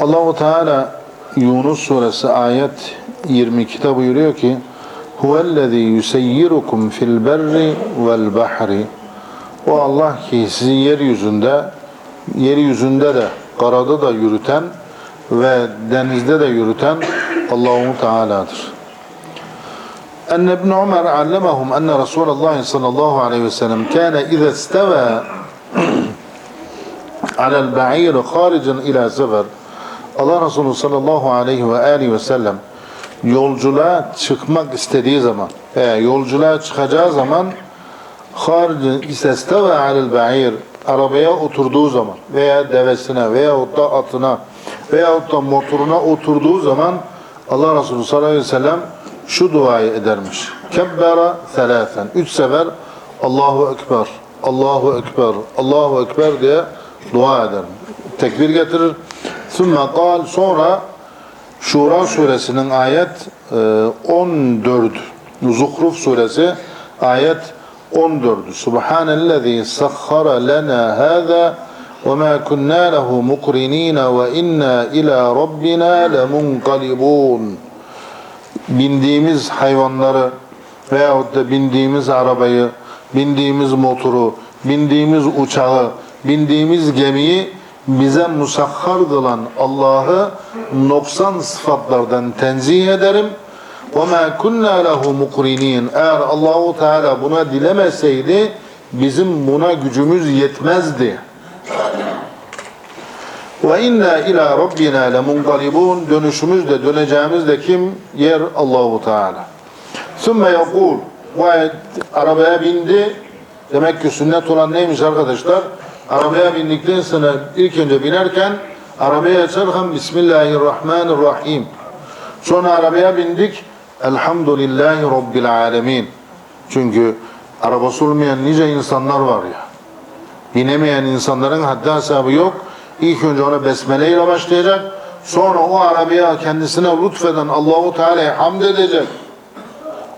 Allahu Teala Yunus suresi ayet 22'de buyuruyor ki Huvellezî yuseyyirukum fil berri vel bahri O Allah ki sizi yeryüzünde yeryüzünde de karada da yürüten ve denizde de yürüten Allahu Teala'dır. أن ابن عمر علمهم أن رسول الله صلى الله عليه وسلم كان إذا استوى على البعير خارجا إلى سفر Allah Resulü sallallahu aleyhi ve aleyhi ve sellem yolculuğa çıkmak istediği zaman veya yolculuğa çıkacağı zaman haricin istesteve alel ba'ir arabaya oturduğu zaman veya devesine veya da atına veya da motoruna oturduğu zaman Allah Resulü sallallahu aleyhi ve sellem şu duayı edermiş. Kebbera selasen. Üç sefer Allahu Ekber, Allahu Ekber, Allahu Ekber diye dua eder. Tekbir getirir. Sümme kal sonra Şura suresinin ayet e, 14 Zuhruf suresi ayet 14 Subhanellezi sahhara lena hâzâ ve mâ kunnâ lehu mukrinîne ve innâ ilâ rabbina lemunqalibûn. Bindiğimiz hayvanları veyahut da bindiğimiz arabayı, bindiğimiz motoru, bindiğimiz uçağı, bindiğimiz gemiyi bize musahhar kılan Allah'ı noksan sıfatlardan tenzih ederim. وَمَا كُنَّا لَهُ مُقْرِنِينَ Eğer Allahu Teala buna dilemeseydi bizim buna gücümüz yetmezdi. Ve inna ila rabbina lemunqalibun dönüşümüz de döneceğimiz de kim? Yer Allahu Teala. Sümme yakul bu ayet arabaya bindi. Demek ki sünnet olan neymiş arkadaşlar? Arabaya bindikten sonra ilk önce binerken arabaya açarken Bismillahirrahmanirrahim. Sonra arabaya bindik. Elhamdülillahi Rabbil alemin. Çünkü arabası olmayan nice insanlar var ya. Binemeyen insanların haddi hesabı yok. İlk önce ona besmele ile başlayacak. Sonra o arabaya kendisine lütfeden Allahu Teala'ya hamd edecek.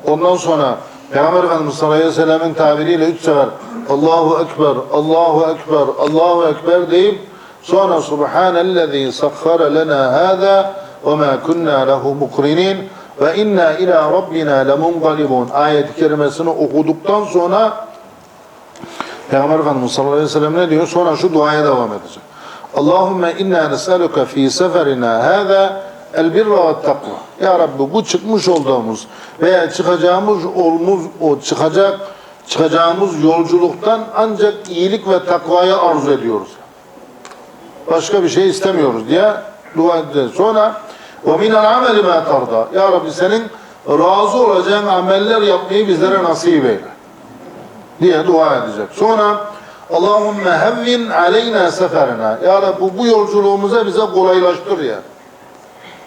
Ondan sonra Peygamber Efendimiz sallallahu aleyhi ve sellem'in tabiriyle üç sefer Allahu Ekber, Allahu Ekber, Allahu Ekber deyip sonra Subhanellezi sakhara lena hâzâ ve mâ kunnâ lehu mukrinin ve inna ila rabbina lemunqalibun ayet-i kerimesini okuduktan sonra Peygamber Efendimiz sallallahu aleyhi ve sellem ne diyor? Sonra şu duaya devam edecek. Allahümme inna nes'aluka fi seferina hâzâ el birra ve takva. Ya Rabbi bu çıkmış olduğumuz veya çıkacağımız olmuz o çıkacak çıkacağımız yolculuktan ancak iyilik ve takvayı arzu ediyoruz. Başka bir şey istemiyoruz diye dua edeceğiz. Sonra minel ameli ma tarda. Ya Rabbi senin razı olacağın ameller yapmayı bizlere nasip eyle. Diye dua edecek. Sonra Allahümme hevvin aleyna seferina. Ya Rabbi bu yolculuğumuza bize kolaylaştır ya.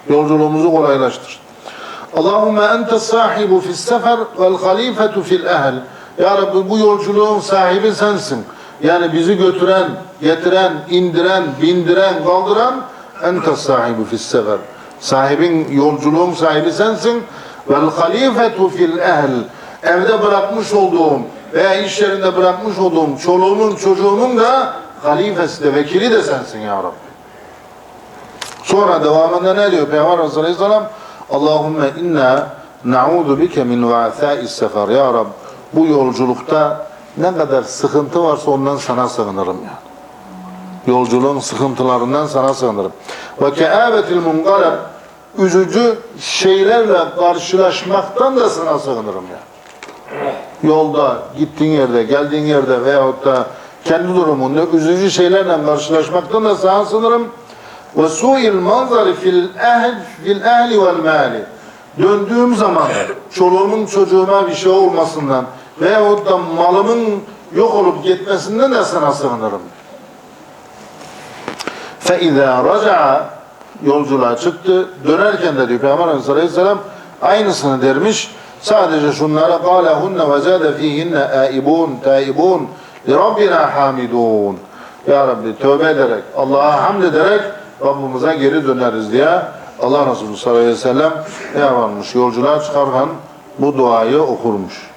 Yolculuğumuzu kolaylaştır. Allahümme ente sahibu fis sefer vel halifetu fil ehl. Ya Rabbi bu yolculuğun sahibi sensin. Yani bizi götüren, getiren, indiren, bindiren, kaldıran ente sahibu fis sefer. Sahibin, yolculuğun sahibi sensin. Vel halifetu fil ehl. Evde bırakmış olduğum veya iş yerinde bırakmış olduğum çoluğumun çocuğumun da halifesi de vekili de sensin ya Rabbi. Sonra devamında ne diyor Peygamber Aleyhisselam? Allahümme inna na'udu bike min va'thâ'is sefer. Ya Rabbi bu yolculukta ne kadar sıkıntı varsa ondan sana sığınırım ya. Yolculuğun sıkıntılarından sana sığınırım. Ve ke'âbetil munqalab üzücü şeylerle karşılaşmaktan da sana sığınırım ya. Yolda, gittiğin yerde, geldiğin yerde veyahut da kendi durumunda üzücü şeylerle karşılaşmaktan da sana sığınırım. Ve su'il manzari fil ehli vel mali Döndüğüm zaman çoluğumun çocuğuma bir şey olmasından veyahut da malımın yok olup gitmesinden de sana sığınırım. Fe izâ raca'a yolculuğa çıktı. Dönerken de diyor Peygamber Aleyhisselam aynısını dermiş. Sadece şunlara قَالَ هُنَّ وَزَادَ ف۪يهِنَّ آئِبُونَ تَائِبُونَ لِرَبِّنَا حَامِدُونَ Ya Rabbi tövbe ederek, Allah'a hamd ederek Rabbimize geri döneriz diye Allah Resulü sallallahu aleyhi ve sellem ne yaparmış? Yolculuğa çıkarken bu duayı okurmuş.